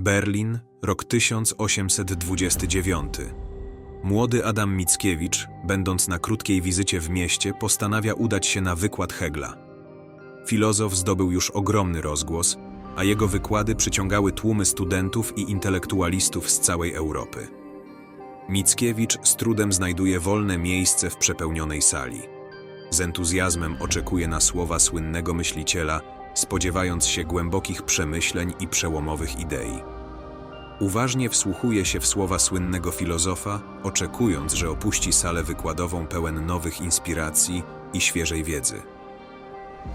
Berlin, rok 1829. Młody Adam Mickiewicz, będąc na krótkiej wizycie w mieście, postanawia udać się na wykład Hegla. Filozof zdobył już ogromny rozgłos, a jego wykłady przyciągały tłumy studentów i intelektualistów z całej Europy. Mickiewicz z trudem znajduje wolne miejsce w przepełnionej sali. Z entuzjazmem oczekuje na słowa słynnego myśliciela, spodziewając się głębokich przemyśleń i przełomowych idei. Uważnie wsłuchuje się w słowa słynnego filozofa, oczekując, że opuści salę wykładową pełen nowych inspiracji i świeżej wiedzy.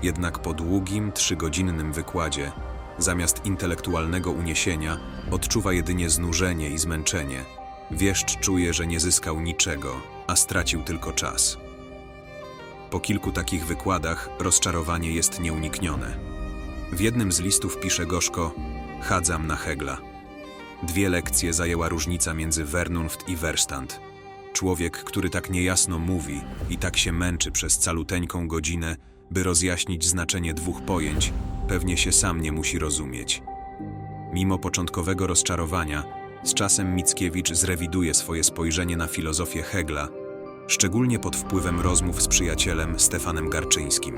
Jednak po długim, trzygodzinnym wykładzie, zamiast intelektualnego uniesienia, odczuwa jedynie znużenie i zmęczenie. Wieszcz czuje, że nie zyskał niczego, a stracił tylko czas. Po kilku takich wykładach rozczarowanie jest nieuniknione. W jednym z listów pisze gorzko: Chadzam na Hegla. Dwie lekcje zajęła różnica między Vernunft i Verstand. Człowiek, który tak niejasno mówi i tak się męczy przez caluteńką godzinę, by rozjaśnić znaczenie dwóch pojęć, pewnie się sam nie musi rozumieć. Mimo początkowego rozczarowania, z czasem Mickiewicz zrewiduje swoje spojrzenie na filozofię Hegla, szczególnie pod wpływem rozmów z przyjacielem Stefanem Garczyńskim.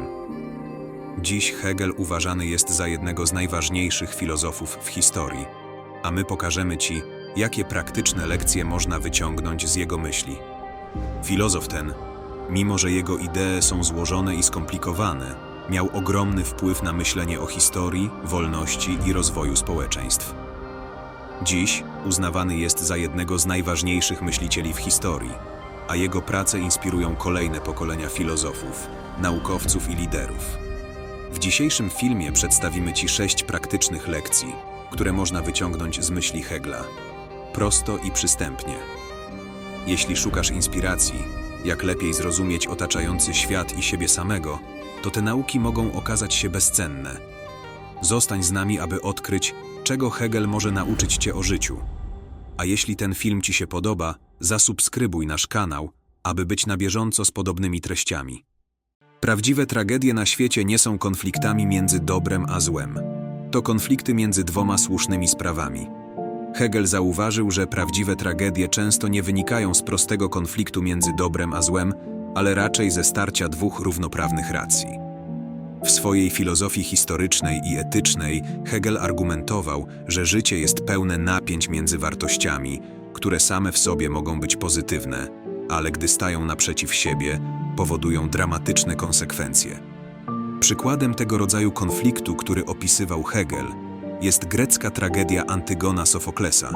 Dziś Hegel uważany jest za jednego z najważniejszych filozofów w historii, a my pokażemy Ci, jakie praktyczne lekcje można wyciągnąć z jego myśli. Filozof ten, mimo że jego idee są złożone i skomplikowane, miał ogromny wpływ na myślenie o historii, wolności i rozwoju społeczeństw. Dziś uznawany jest za jednego z najważniejszych myślicieli w historii, a jego prace inspirują kolejne pokolenia filozofów, naukowców i liderów. W dzisiejszym filmie przedstawimy Ci sześć praktycznych lekcji, które można wyciągnąć z myśli Hegla. Prosto i przystępnie. Jeśli szukasz inspiracji, jak lepiej zrozumieć otaczający świat i siebie samego, to te nauki mogą okazać się bezcenne. Zostań z nami, aby odkryć, czego Hegel może nauczyć Cię o życiu. A jeśli ten film Ci się podoba, zasubskrybuj nasz kanał, aby być na bieżąco z podobnymi treściami. Prawdziwe tragedie na świecie nie są konfliktami między dobrem a złem. To konflikty między dwoma słusznymi sprawami. Hegel zauważył, że prawdziwe tragedie często nie wynikają z prostego konfliktu między dobrem a złem, ale raczej ze starcia dwóch równoprawnych racji. W swojej filozofii historycznej i etycznej Hegel argumentował, że życie jest pełne napięć między wartościami, które same w sobie mogą być pozytywne, ale gdy stają naprzeciw siebie, powodują dramatyczne konsekwencje. Przykładem tego rodzaju konfliktu, który opisywał Hegel, jest grecka tragedia Antygona Sofoklesa.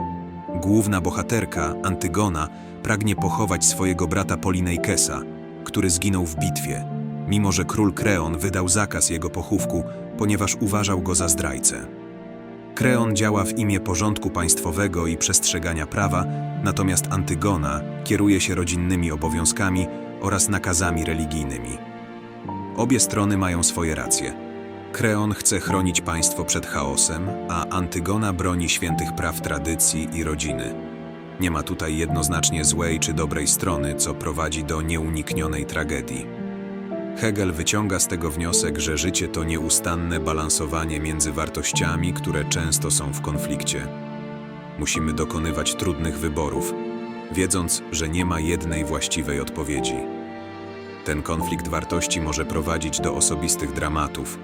Główna bohaterka, Antygona, pragnie pochować swojego brata Polinejkesa, który zginął w bitwie, mimo że król Kreon wydał zakaz jego pochówku, ponieważ uważał go za zdrajcę. Kreon działa w imię porządku państwowego i przestrzegania prawa, natomiast Antygona kieruje się rodzinnymi obowiązkami oraz nakazami religijnymi. Obie strony mają swoje racje. Kreon chce chronić państwo przed chaosem, a Antygona broni świętych praw tradycji i rodziny. Nie ma tutaj jednoznacznie złej czy dobrej strony, co prowadzi do nieuniknionej tragedii. Hegel wyciąga z tego wniosek, że życie to nieustanne balansowanie między wartościami, które często są w konflikcie. Musimy dokonywać trudnych wyborów, wiedząc, że nie ma jednej właściwej odpowiedzi. Ten konflikt wartości może prowadzić do osobistych dramatów,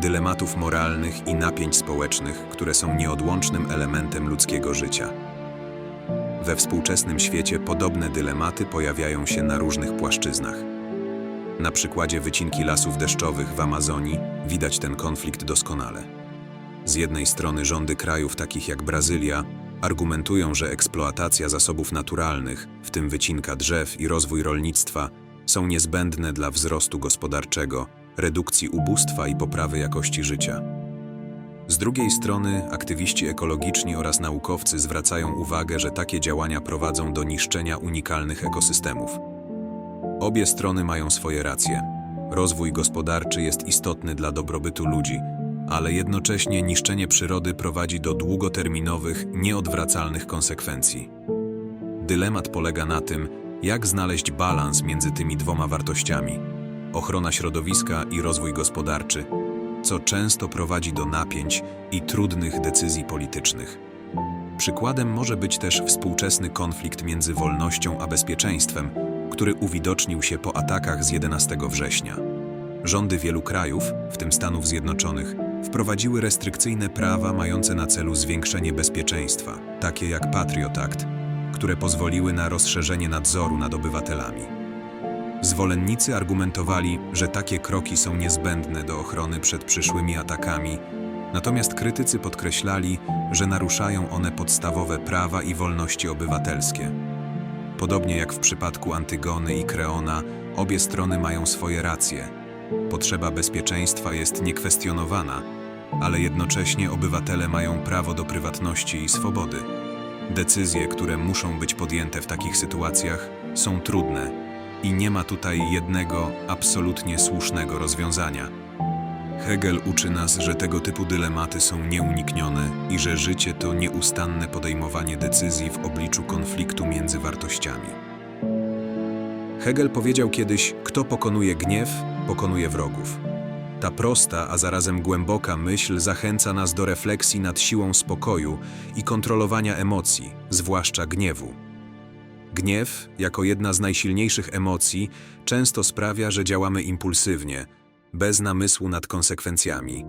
dylematów moralnych i napięć społecznych, które są nieodłącznym elementem ludzkiego życia. We współczesnym świecie podobne dylematy pojawiają się na różnych płaszczyznach. Na przykładzie wycinki lasów deszczowych w Amazonii widać ten konflikt doskonale. Z jednej strony rządy krajów takich jak Brazylia argumentują, że eksploatacja zasobów naturalnych, w tym wycinka drzew i rozwój rolnictwa, są niezbędne dla wzrostu gospodarczego, redukcji ubóstwa i poprawy jakości życia. Z drugiej strony, aktywiści ekologiczni oraz naukowcy zwracają uwagę, że takie działania prowadzą do niszczenia unikalnych ekosystemów. Obie strony mają swoje racje. Rozwój gospodarczy jest istotny dla dobrobytu ludzi, ale jednocześnie niszczenie przyrody prowadzi do długoterminowych, nieodwracalnych konsekwencji. Dylemat polega na tym, jak znaleźć balans między tymi dwoma wartościami ochrona środowiska i rozwój gospodarczy, co często prowadzi do napięć i trudnych decyzji politycznych. Przykładem może być też współczesny konflikt między wolnością a bezpieczeństwem, który uwidocznił się po atakach z 11 września. Rządy wielu krajów, w tym Stanów Zjednoczonych, wprowadziły restrykcyjne prawa mające na celu zwiększenie bezpieczeństwa, takie jak Patriot Act, które pozwoliły na rozszerzenie nadzoru nad obywatelami. Zwolennicy argumentowali, że takie kroki są niezbędne do ochrony przed przyszłymi atakami, natomiast krytycy podkreślali, że naruszają one podstawowe prawa i wolności obywatelskie. Podobnie jak w przypadku Antygony i Kreona, obie strony mają swoje racje. Potrzeba bezpieczeństwa jest niekwestionowana, ale jednocześnie obywatele mają prawo do prywatności i swobody. Decyzje, które muszą być podjęte w takich sytuacjach, są trudne i nie ma tutaj jednego, absolutnie słusznego rozwiązania. Hegel uczy nas, że tego typu dylematy są nieuniknione i że życie to nieustanne podejmowanie decyzji w obliczu konfliktu między wartościami. Hegel powiedział kiedyś: Kto pokonuje gniew, pokonuje wrogów. Ta prosta, a zarazem głęboka myśl zachęca nas do refleksji nad siłą spokoju i kontrolowania emocji, zwłaszcza gniewu. Gniew, jako jedna z najsilniejszych emocji, często sprawia, że działamy impulsywnie, bez namysłu nad konsekwencjami.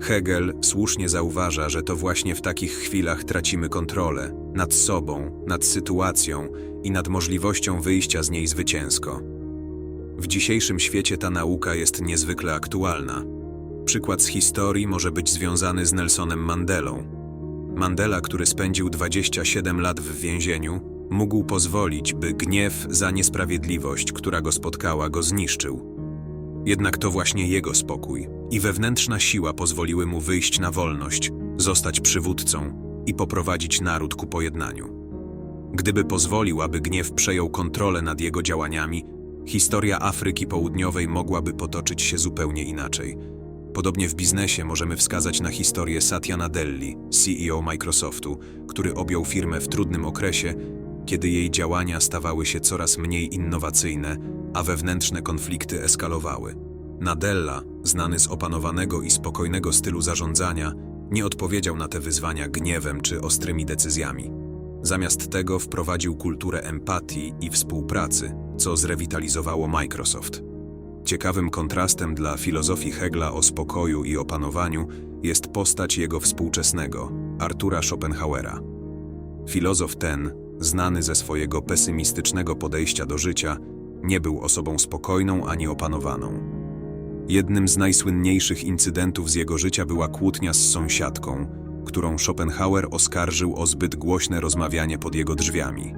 Hegel słusznie zauważa, że to właśnie w takich chwilach tracimy kontrolę nad sobą, nad sytuacją i nad możliwością wyjścia z niej zwycięsko. W dzisiejszym świecie ta nauka jest niezwykle aktualna. Przykład z historii może być związany z Nelsonem Mandelą. Mandela, który spędził 27 lat w więzieniu, mógł pozwolić, by gniew za niesprawiedliwość, która go spotkała, go zniszczył. Jednak to właśnie jego spokój i wewnętrzna siła pozwoliły mu wyjść na wolność, zostać przywódcą i poprowadzić naród ku pojednaniu. Gdyby pozwolił, aby gniew przejął kontrolę nad jego działaniami, historia Afryki Południowej mogłaby potoczyć się zupełnie inaczej. Podobnie w biznesie możemy wskazać na historię Satya Nadelli, CEO Microsoftu, który objął firmę w trudnym okresie, kiedy jej działania stawały się coraz mniej innowacyjne, a wewnętrzne konflikty eskalowały. Nadella, znany z opanowanego i spokojnego stylu zarządzania, nie odpowiedział na te wyzwania gniewem czy ostrymi decyzjami. Zamiast tego wprowadził kulturę empatii i współpracy, co zrewitalizowało Microsoft. Ciekawym kontrastem dla filozofii Hegla o spokoju i opanowaniu jest postać jego współczesnego, Artura Schopenhauera. Filozof ten, znany ze swojego pesymistycznego podejścia do życia, nie był osobą spokojną ani opanowaną. Jednym z najsłynniejszych incydentów z jego życia była kłótnia z sąsiadką, którą Schopenhauer oskarżył o zbyt głośne rozmawianie pod jego drzwiami.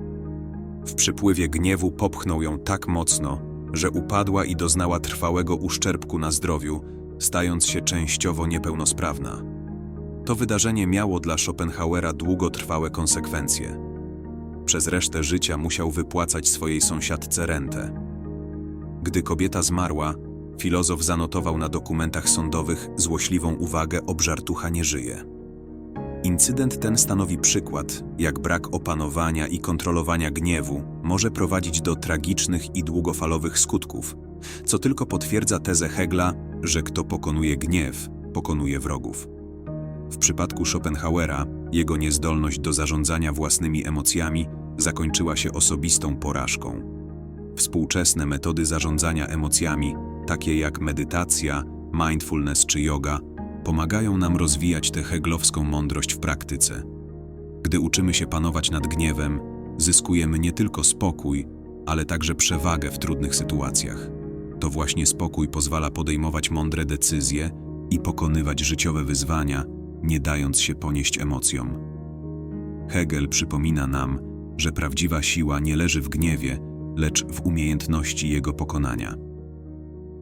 W przypływie gniewu popchnął ją tak mocno, że upadła i doznała trwałego uszczerbku na zdrowiu, stając się częściowo niepełnosprawna. To wydarzenie miało dla Schopenhauera długotrwałe konsekwencje. Przez resztę życia musiał wypłacać swojej sąsiadce rentę. Gdy kobieta zmarła, filozof zanotował na dokumentach sądowych złośliwą uwagę obżartucha nie żyje. Incydent ten stanowi przykład, jak brak opanowania i kontrolowania gniewu może prowadzić do tragicznych i długofalowych skutków, co tylko potwierdza tezę Hegla, że kto pokonuje gniew, pokonuje wrogów. W przypadku Schopenhauera, jego niezdolność do zarządzania własnymi emocjami zakończyła się osobistą porażką. Współczesne metody zarządzania emocjami, takie jak medytacja, mindfulness czy yoga, pomagają nam rozwijać tę heglowską mądrość w praktyce. Gdy uczymy się panować nad gniewem, zyskujemy nie tylko spokój, ale także przewagę w trudnych sytuacjach. To właśnie spokój pozwala podejmować mądre decyzje i pokonywać życiowe wyzwania, nie dając się ponieść emocjom. Hegel przypomina nam, że prawdziwa siła nie leży w gniewie, lecz w umiejętności jego pokonania.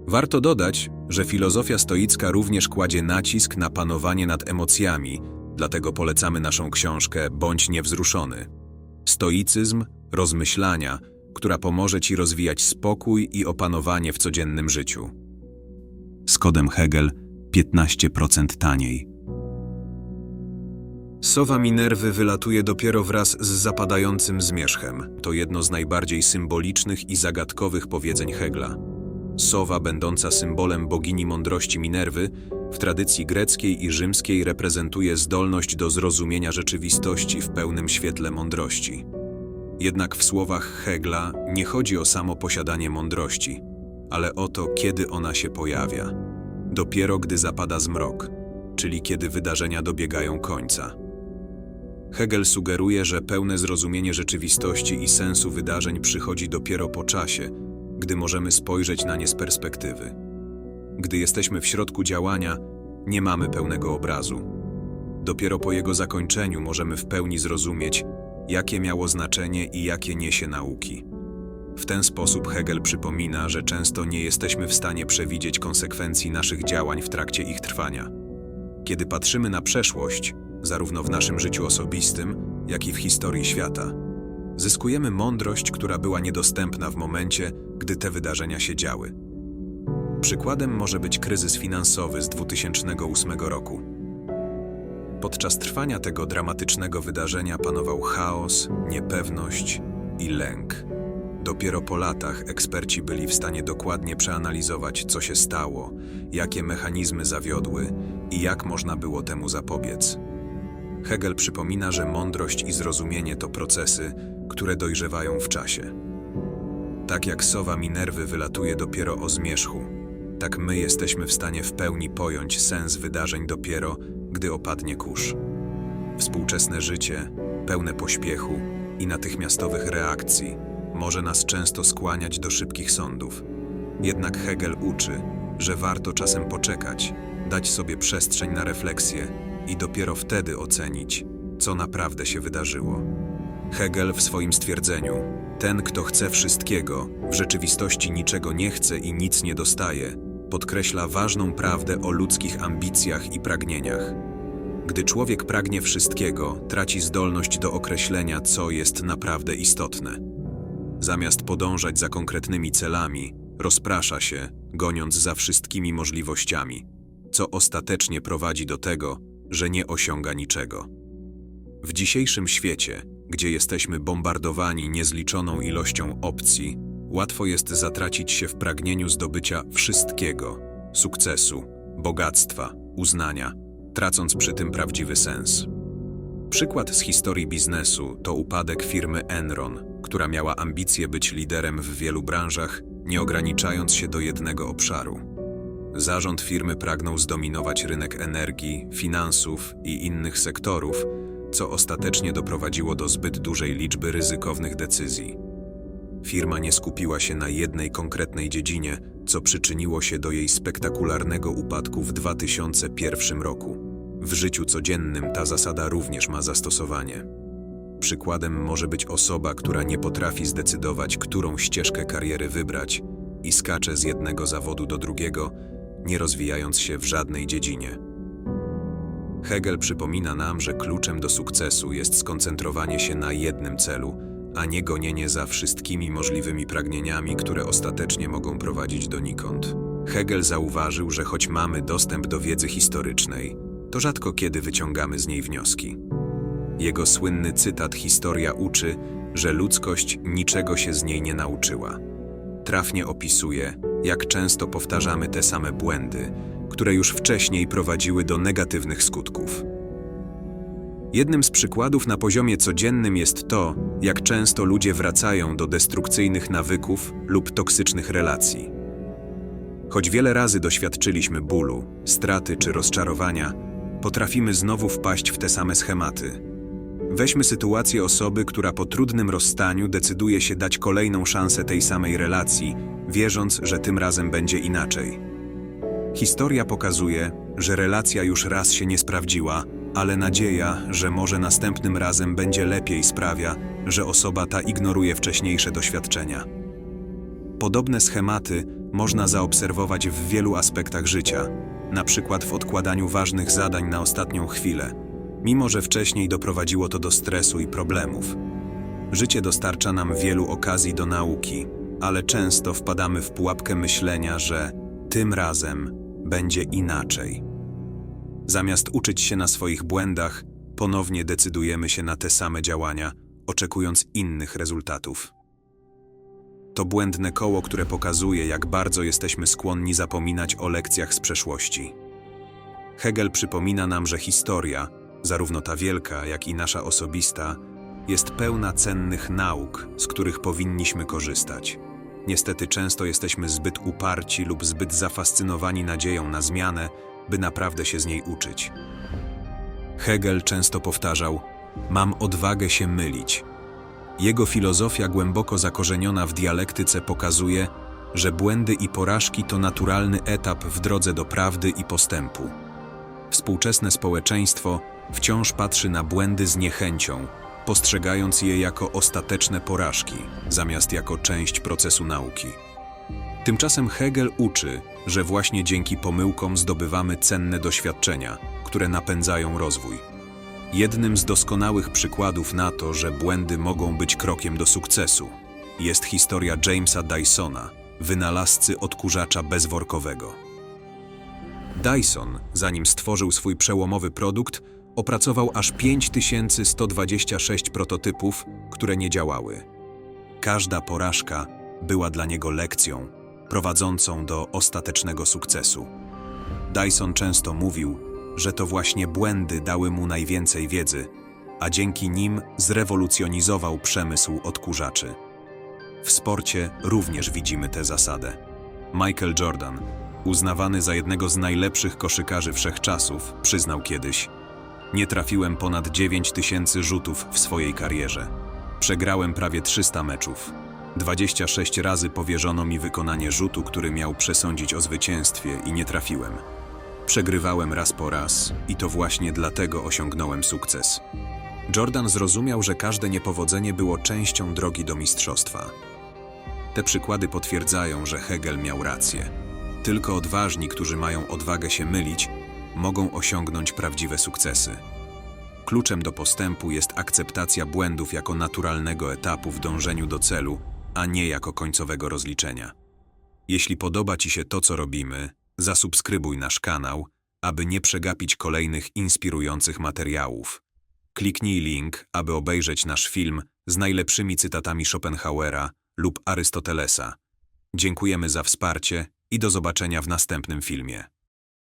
Warto dodać, że filozofia stoicka również kładzie nacisk na panowanie nad emocjami, dlatego polecamy naszą książkę Bądź niewzruszony. Stoicyzm, rozmyślania, która pomoże Ci rozwijać spokój i opanowanie w codziennym życiu. Z kodem Hegel 15% taniej. Sowa Minerwy wylatuje dopiero wraz z zapadającym zmierzchem. To jedno z najbardziej symbolicznych i zagadkowych powiedzeń Hegla. Sowa, będąca symbolem bogini mądrości Minerwy, w tradycji greckiej i rzymskiej reprezentuje zdolność do zrozumienia rzeczywistości w pełnym świetle mądrości. Jednak w słowach Hegla nie chodzi o samo posiadanie mądrości, ale o to, kiedy ona się pojawia. Dopiero gdy zapada zmrok, czyli kiedy wydarzenia dobiegają końca. Hegel sugeruje, że pełne zrozumienie rzeczywistości i sensu wydarzeń przychodzi dopiero po czasie, gdy możemy spojrzeć na nie z perspektywy. Gdy jesteśmy w środku działania, nie mamy pełnego obrazu. Dopiero po jego zakończeniu możemy w pełni zrozumieć, jakie miało znaczenie i jakie niesie nauki. W ten sposób Hegel przypomina, że często nie jesteśmy w stanie przewidzieć konsekwencji naszych działań w trakcie ich trwania. Kiedy patrzymy na przeszłość, zarówno w naszym życiu osobistym, jak i w historii świata, zyskujemy mądrość, która była niedostępna w momencie, gdy te wydarzenia się działy. Przykładem może być kryzys finansowy z 2008 roku. Podczas trwania tego dramatycznego wydarzenia panował chaos, niepewność i lęk. Dopiero po latach eksperci byli w stanie dokładnie przeanalizować, co się stało, jakie mechanizmy zawiodły i jak można było temu zapobiec. Hegel przypomina, że mądrość i zrozumienie to procesy, które dojrzewają w czasie. Tak jak sowa Minerwy wylatuje dopiero o zmierzchu, tak my jesteśmy w stanie w pełni pojąć sens wydarzeń dopiero, gdy opadnie kurz. Współczesne życie, pełne pośpiechu i natychmiastowych reakcji, może nas często skłaniać do szybkich sądów. Jednak Hegel uczy, że warto czasem poczekać, dać sobie przestrzeń na refleksję i dopiero wtedy ocenić, co naprawdę się wydarzyło. Hegel w swoim stwierdzeniu: Ten, kto chce wszystkiego, w rzeczywistości niczego nie chce i nic nie dostaje, podkreśla ważną prawdę o ludzkich ambicjach i pragnieniach. Gdy człowiek pragnie wszystkiego, traci zdolność do określenia, co jest naprawdę istotne. Zamiast podążać za konkretnymi celami, rozprasza się, goniąc za wszystkimi możliwościami, co ostatecznie prowadzi do tego, że nie osiąga niczego. W dzisiejszym świecie, gdzie jesteśmy bombardowani niezliczoną ilością opcji, łatwo jest zatracić się w pragnieniu zdobycia wszystkiego sukcesu, bogactwa, uznania, tracąc przy tym prawdziwy sens. Przykład z historii biznesu to upadek firmy Enron, która miała ambicje być liderem w wielu branżach, nie ograniczając się do jednego obszaru. Zarząd firmy pragnął zdominować rynek energii, finansów i innych sektorów, co ostatecznie doprowadziło do zbyt dużej liczby ryzykownych decyzji. Firma nie skupiła się na jednej konkretnej dziedzinie, co przyczyniło się do jej spektakularnego upadku w 2001 roku. W życiu codziennym ta zasada również ma zastosowanie. Przykładem może być osoba, która nie potrafi zdecydować, którą ścieżkę kariery wybrać i skacze z jednego zawodu do drugiego, nie rozwijając się w żadnej dziedzinie. Hegel przypomina nam, że kluczem do sukcesu jest skoncentrowanie się na jednym celu, a nie gonienie za wszystkimi możliwymi pragnieniami, które ostatecznie mogą prowadzić donikąd. Hegel zauważył, że choć mamy dostęp do wiedzy historycznej, to rzadko kiedy wyciągamy z niej wnioski. Jego słynny cytat Historia uczy, że ludzkość niczego się z niej nie nauczyła. Trafnie opisuje, jak często powtarzamy te same błędy, które już wcześniej prowadziły do negatywnych skutków. Jednym z przykładów na poziomie codziennym jest to, jak często ludzie wracają do destrukcyjnych nawyków lub toksycznych relacji. Choć wiele razy doświadczyliśmy bólu, straty czy rozczarowania, potrafimy znowu wpaść w te same schematy. Weźmy sytuację osoby, która po trudnym rozstaniu decyduje się dać kolejną szansę tej samej relacji, wierząc, że tym razem będzie inaczej. Historia pokazuje, że relacja już raz się nie sprawdziła, ale nadzieja, że może następnym razem będzie lepiej sprawia, że osoba ta ignoruje wcześniejsze doświadczenia. Podobne schematy można zaobserwować w wielu aspektach życia, na przykład w odkładaniu ważnych zadań na ostatnią chwilę, mimo że wcześniej doprowadziło to do stresu i problemów. Życie dostarcza nam wielu okazji do nauki, ale często wpadamy w pułapkę myślenia, że tym razem będzie inaczej. Zamiast uczyć się na swoich błędach, ponownie decydujemy się na te same działania, oczekując innych rezultatów. To błędne koło, które pokazuje, jak bardzo jesteśmy skłonni zapominać o lekcjach z przeszłości. Hegel przypomina nam, że historia, zarówno ta wielka, jak i nasza osobista, jest pełna cennych nauk, z których powinniśmy korzystać. Niestety często jesteśmy zbyt uparci lub zbyt zafascynowani nadzieją na zmianę, by naprawdę się z niej uczyć. Hegel często powtarzał: Mam odwagę się mylić. Jego filozofia głęboko zakorzeniona w dialektyce pokazuje, że błędy i porażki to naturalny etap w drodze do prawdy i postępu. Współczesne społeczeństwo wciąż patrzy na błędy z niechęcią, postrzegając je jako ostateczne porażki, zamiast jako część procesu nauki. Tymczasem Hegel uczy, że właśnie dzięki pomyłkom zdobywamy cenne doświadczenia, które napędzają rozwój. Jednym z doskonałych przykładów na to, że błędy mogą być krokiem do sukcesu, jest historia Jamesa Dysona, wynalazcy odkurzacza bezworkowego. Dyson, zanim stworzył swój przełomowy produkt, opracował aż 5126 prototypów, które nie działały. Każda porażka była dla niego lekcją, prowadzącą do ostatecznego sukcesu. Dyson często mówił, że to właśnie błędy dały mu najwięcej wiedzy, a dzięki nim zrewolucjonizował przemysł odkurzaczy. W sporcie również widzimy tę zasadę. Michael Jordan, uznawany za jednego z najlepszych koszykarzy wszechczasów, przyznał kiedyś: Nie trafiłem ponad 9 tysięcy rzutów w swojej karierze. Przegrałem prawie 300 meczów. 26 razy powierzono mi wykonanie rzutu, który miał przesądzić o zwycięstwie i nie trafiłem. Przegrywałem raz po raz i to właśnie dlatego osiągnąłem sukces. Jordan zrozumiał, że każde niepowodzenie było częścią drogi do mistrzostwa. Te przykłady potwierdzają, że Hegel miał rację. Tylko odważni, którzy mają odwagę się mylić, mogą osiągnąć prawdziwe sukcesy. Kluczem do postępu jest akceptacja błędów jako naturalnego etapu w dążeniu do celu, a nie jako końcowego rozliczenia. Jeśli podoba Ci się to, co robimy, zasubskrybuj nasz kanał, aby nie przegapić kolejnych inspirujących materiałów. Kliknij link, aby obejrzeć nasz film z najlepszymi cytatami Schopenhauera lub Arystotelesa. Dziękujemy za wsparcie i do zobaczenia w następnym filmie.